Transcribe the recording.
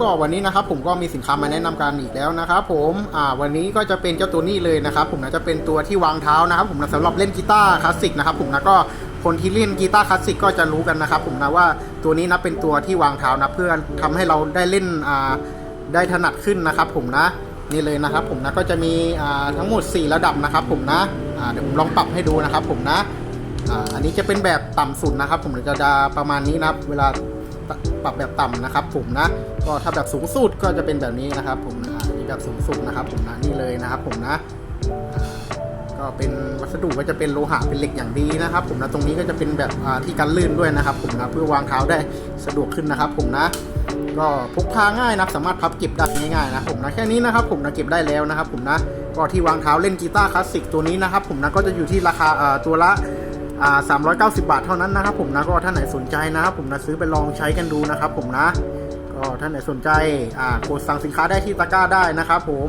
ก็วันนี้นะครับผมก็มีสินค้ามาแนะนำกันอีกแล้วนะครับผมอ่าวันนี้ก็จะเป็นเจ้าตัวนี้เลยนะครับผมนะจะเป็นตัวที่วางเท้านะครับผมนะสำหรับเล่นกีตาร์คลาสสิกนะครับผมนะก็คนที่เล่นกีตาร์คลาสสิกก็จะรู้กันนะครับผมนะว่าตัวนี้นะเป็นตัวที่วางเท้านะเพื่อทำให้เราได้เล่นอ่าได้ถนัดขึ้นนะครับผมนะนี่เลยนะครับผมนะก็จะมีอ่าทั้งหมด 4 ระดับนะครับผมนะอ่าเดี๋ยวผมลองปรับให้ดูนะครับผมนะอ่าอันนี้จะเป็นแบบต่ำสุดนะครับผมจะจะประมาณนี้นะเวลา ปรับแบบต่ำนะครับ ผมนะ ก็ถ้าแบบสูงสุดก็จะเป็นแบบนี้นะครับ ผมนะนนี้แบบสูงสุดนะครับ ผมนะนี่เลยนะครับ ผมนะก็เป็นวัสดุก็จะเป็นโลหะเป็นเหล็กอย่างดีนะครับ ผมนะตรงนี้ก็จะเป็นแบบที่กันลื่นด้วยนะครับ ผมนะเพื่อวางเท้าได้สะดวกขึ้นนะครับ ผมนะก็พกพาง่ายนะสามารถพับเก็บได้ง่ายๆนะผมนะแค่นี้นะครับ ผมนะเก็บได้แล้วนะครับ ผมนะก็ที่วางเท้าเล่นกีตาร์คลาสสิกตัวนี้นะครับ ผมนะก็จะอยู่ที่ราคาตัวละ 390 บาทเท่านั้นนะครับผมนะก็ท่านไหนสนใจนะครับผมนะซื้อไปลองใช้กันดูนะครับผมนะก็ท่านไหนสนใจอ่ากดสั่งสินค้าได้ที่ตะกร้าได้นะครับผม